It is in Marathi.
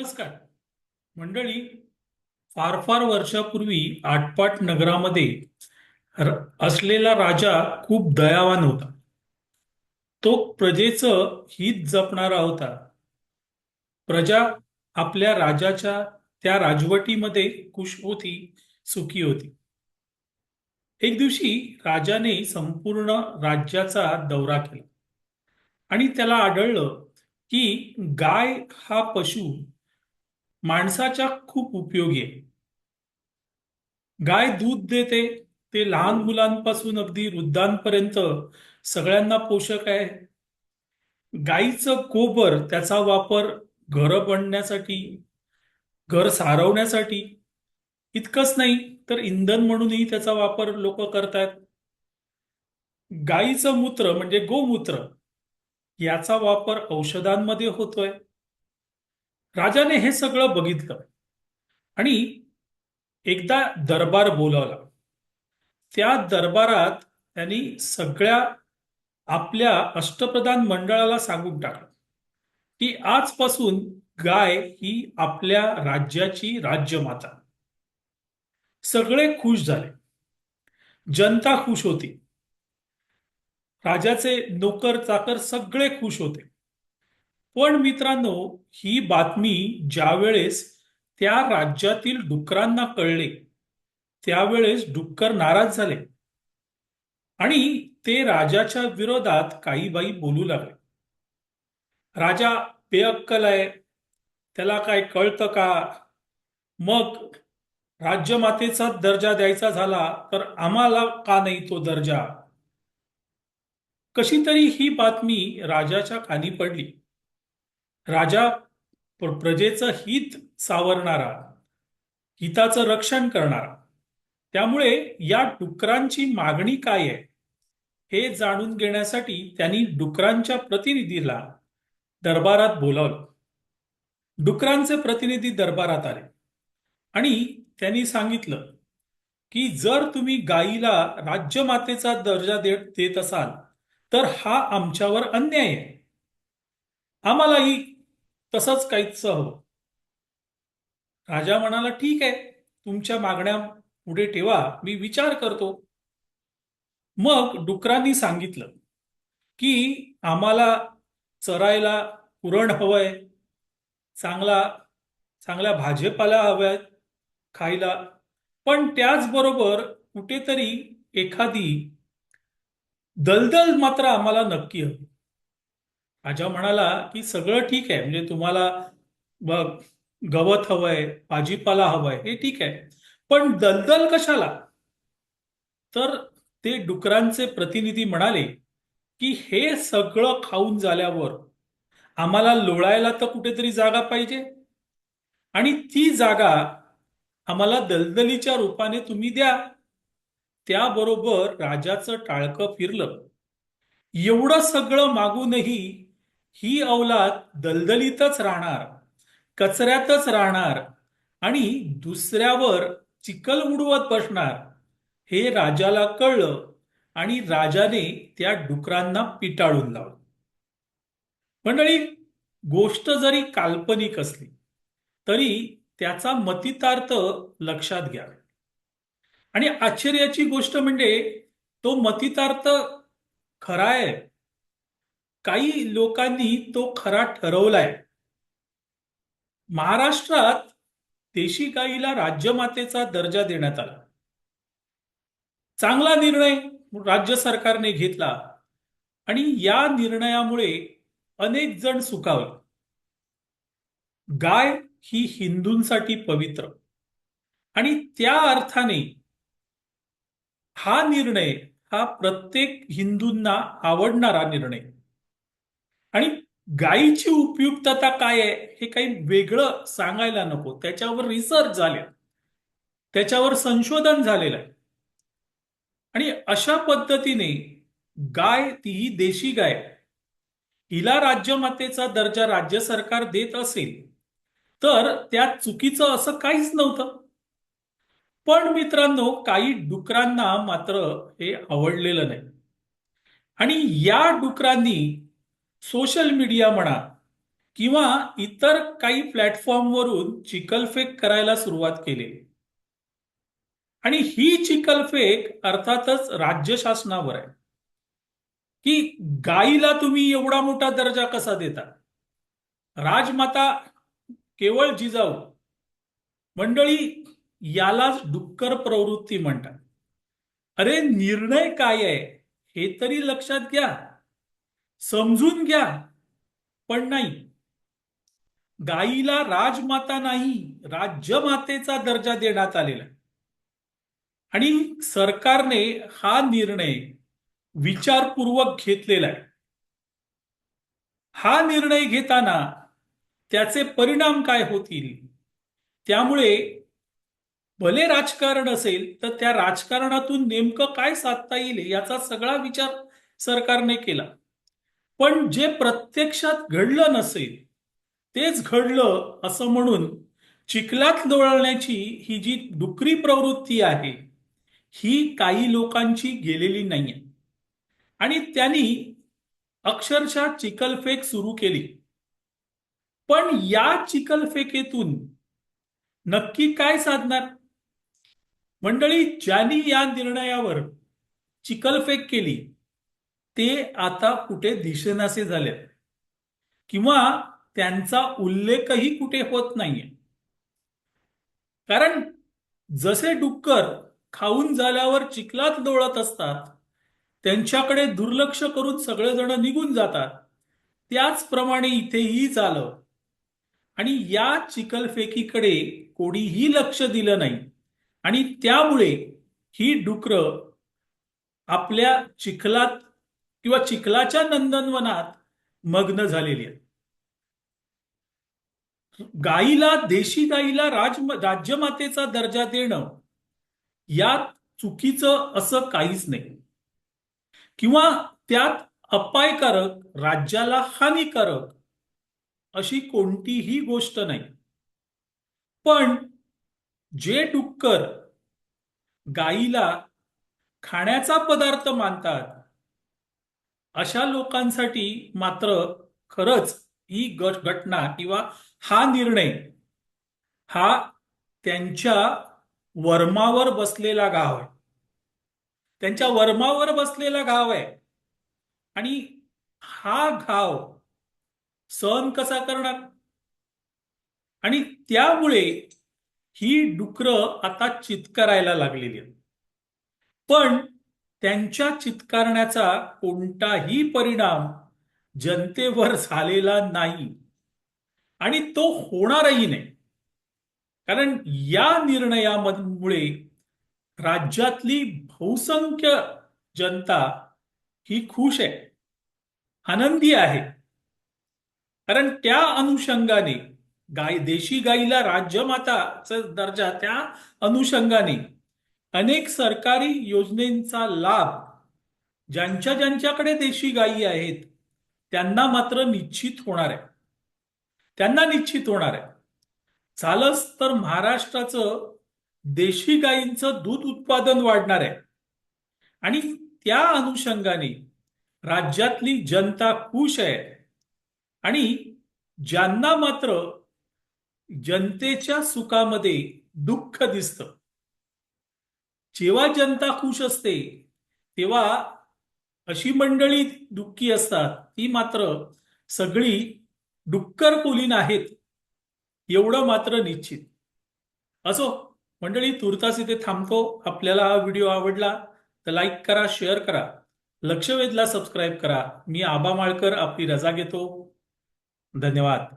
नमस्कार. मंडळी फार फार वर्षापूर्वी आटपाट नगरामध्ये असलेला राजा खूप दयावान होता. तो प्रजेचं हित जपणारा होता. प्रजा आपल्या राजाच्या त्या राजवटीमध्ये खुश होती सुखी होती. एक दिवशी राजाने संपूर्ण राज्याचा दौरा केला. आणि त्याला आढळलं की गाय हा पशु माणसाच्या खूप उपयोगी आहे. गाय दूध देते ते लहान मुलांपासून अगदी वृद्धांपर्यंत सगळ्यांना पोषक आहे. गाईचं गोबर त्याचा वापर घरं बनण्यासाठी घर सारवण्यासाठी इतकंच नाही तर इंधन म्हणूनही त्याचा वापर लोक करतात. गाईचं मूत्र म्हणजे गोमूत्र याचा वापर औषधांमध्ये होतोय. राजाने हे सगळं बघितलं. आणि एकदा दरबार बोलावला. त्या दरबारात त्यांनी सगळ्या आपल्या अष्टप्रधान मंडळाला सांगून टाकलं. की आजपासून गाय ही आपल्या राज्याची राज्यमाता. सगळे खुश झाले. जनता खुश होती. राजाचे नोकर चाकर सगळे खुश होते. पण मित्रांनो ही बातमी ज्यावेळेस त्या राज्यातील डुकरांना कळले त्यावेळेस डुक्कर नाराज झाले. आणि ते राजाच्या विरोधात काही बाई बोलू लागले. राजा बेअक्कल आहे त्याला काय कळतं का? मग राज्यमातेचा दर्जा द्यायचा झाला तर आम्हाला का नाही तो दर्जा? कशी तरी ही बातमी राजाच्या कानी पडली. राजा प्रजेचं हित सावरणारा हिताचं रक्षण करणारा. त्यामुळे या डुकरांची मागणी काय आहे? हे जाणून घेण्यासाठी त्यांनी डुकरांच्या प्रतिनिधीला दरबारात बोलावलं. डुकरांचे प्रतिनिधी दरबारात आले आणि त्यांनी सांगितलं की जर तुम्ही गायीला राज्यमातेचा दर्जा देत देत असाल तर हा आमच्यावर अन्याय आहे. आम्हालाही तसंच काहीच हवं. राजा म्हणाला ठीक आहे तुमच्या मागण्या पुढे ठेवा मी विचार करतो. मग डुकरांनी सांगितलं की आम्हाला चरायला कुरण हवंय चांगला चांगल्या भाजीपाला हव्यात खायला पण त्याचबरोबर कुठेतरी एखादी दलदल मात्र आम्हाला नक्की हवी. राजा म्हणाला की सगळं ठीक आहे म्हणजे तुम्हाला गवत हवंय भाजीपाला हवंय हे ठीक आहे. पण दलदल कशाला? तर ते डुकरांचे प्रतिनिधी म्हणाले की हे सगळं खाऊन झाल्यावर आम्हाला लोळायला तर कुठेतरी जागा पाहिजे. आणि ती जागा आम्हाला दलदलीच्या रूपाने तुम्ही द्या. त्याबरोबर राजाचं टाळकं फिरलं. एवढं सगळं मागूनही ही अवलाद दलदलीतच राहणार कचऱ्यातच राहणार आणि दुसऱ्यावर चिखल उडवत बसणार हे राजाला कळलं आणि राजाने त्या डुकरांना पिटाळून लावलं. मंडळी गोष्ट जरी काल्पनिक असली तरी त्याचा मतितार्थ लक्षात घ्या. आणि आश्चर्याची गोष्ट म्हणजे तो मतितार्थ खरा आहे. काही लोकांनी तो खरा ठरवलाय. महाराष्ट्रात देशी गाईला राज्यमातेचा दर्जा देण्यात आला. चांगला निर्णय राज्य सरकारने घेतला आणि या निर्णयामुळे अनेक जण सुखावले. गाय ही हिंदूंसाठी पवित्र आणि त्या अर्थाने हा निर्णय हा प्रत्येक हिंदूंना आवडणारा निर्णय. गायीची उपयुक्तता काय आहे हे काही वेगळं सांगायला नको. त्याच्यावर रिसर्च झाले. त्याच्यावर संशोधन झालेलं आहे. आणि अशा पद्धतीने गाय तीही देशी गाय हिला राज्यमातेचा दर्जा राज्य सरकार देत असेल तर त्यात चुकीचं असं काहीच नव्हतं. पण मित्रांनो काही डुकरांना मात्र हे आवडलेलं नाही. आणि या डुकरांनी सोशल मीडिया म्हणा किंवा इतर काही प्लॅटफॉर्मवरून चिखलफेक करायला सुरुवात केली. आणि ही चिखलफेक अर्थातच राज्य शासनावर आहे. की गाईला तुम्ही एवढा मोठा दर्जा कसा देता? राजमाता केवळ जिजाऊ मंडळी यालाच डुक्कर प्रवृत्ती म्हणतात. अरे निर्णय काय आहे? हे तरी लक्षात घ्या. समजून घ्या पण नाही. गाईला राजमाता नाही राज्यमातेचा दर्जा देण्यात आलेला आणि सरकारने हा निर्णय विचारपूर्वक घेतलेला आहे. हा निर्णय घेताना त्याचे परिणाम काय होतील? त्यामुळे भले राजकारण असेल तर त्या राजकारणातून नेमकं काय साधता येईल याचा सगळा विचार सरकारने केला. पण जे प्रत्यक्षात घडलं नसेल तेच घडलं असं म्हणून चिखलात लोळण्याची ही जी डुकरी प्रवृत्ती आहे ही काही लोकांची गेलेली नाहीये. आणि त्यांनी अक्षरशः चिखलफेक सुरू केली. पण या चिखलफेकेतून नक्की काय साधणार? मंडळी ज्यांनी या निर्णयावर चिखलफेक केली ते आता कुठे दिसेनासे झालेत. किंवा त्यांचा उल्लेखही कुठे होत नाहीये. कारण जसे डुक्कर खाऊन झाल्यावर चिखलात लोळत असतात त्यांच्याकडे दुर्लक्ष करून सगळेजण निघून जातात त्याचप्रमाणे इथेही झालं. आणि या चिखलफेकीकडे कोणीही लक्ष दिलं नाही. आणि त्यामुळे ही डुकरं आपल्या चिखलात किंवा चिखलाच्या नंदनवनात मग्न झालेली आहेत. गाईला देशी गाईला राज राज्यमातेचा दर्जा देणं यात चुकीचं असं काहीच नाही. किंवा त्यात अपायकारक राज्याला हानिकारक अशी कोणतीही गोष्ट नाही. पण जे डुक्कर गाईला खाण्याचा पदार्थ मानतात अशा लोकांसाठी मात्र खरंच ही घटना किंवा हा निर्णय हा त्यांच्या वर्मावर बसलेला गाव आहे. त्यांच्या वर्मावर बसलेला गाव आहे. आणि हा घाव सहन कसा करणार? आणि त्यामुळे ही डुकरं आता चित्करायला लागलेली आहेत. पण त्यांच्या चित्कारण्याचा कोणताही परिणाम जनतेवर झालेला नाही. आणि तो होणारही नाही. कारण या निर्णयामुळे राज्यातली बहुसंख्य जनता ही खुश आहे आनंदी आहे. कारण त्या अनुषंगाने गाय देशी गाईला राज्यमाताचा दर्जा त्या अनुषंगाने अनेक सरकारी योजनेचा लाभ ज्यांच्या ज्यांच्याकडे देशी गायी आहेत त्यांना मात्र निश्चित होणार आहे. त्यांना निश्चित होणार आहे. झालंच तर महाराष्ट्राचं देशी गायींचं दूध उत्पादन वाढणार आहे. आणि त्या अनुषंगाने राज्यातली जनता खुश आहे. आणि ज्यांना मात्र जनतेच्या सुखामध्ये दुःख दिसतं जेव्हा जनता खुश असते तेव्हा अशी मंडळी दुःखी असतात. ती मात्र सगळी डुक्कर पोलीन आहेत एवढं मात्र निश्चित. असो मंडळी तुर्तास इथे थांबतो. आपल्याला हा व्हिडिओ आवडला तर लाईक करा शेअर करा. लक्षवेधला सबस्क्राईब करा. मी आबा माळकर आपली रजा घेतो. धन्यवाद.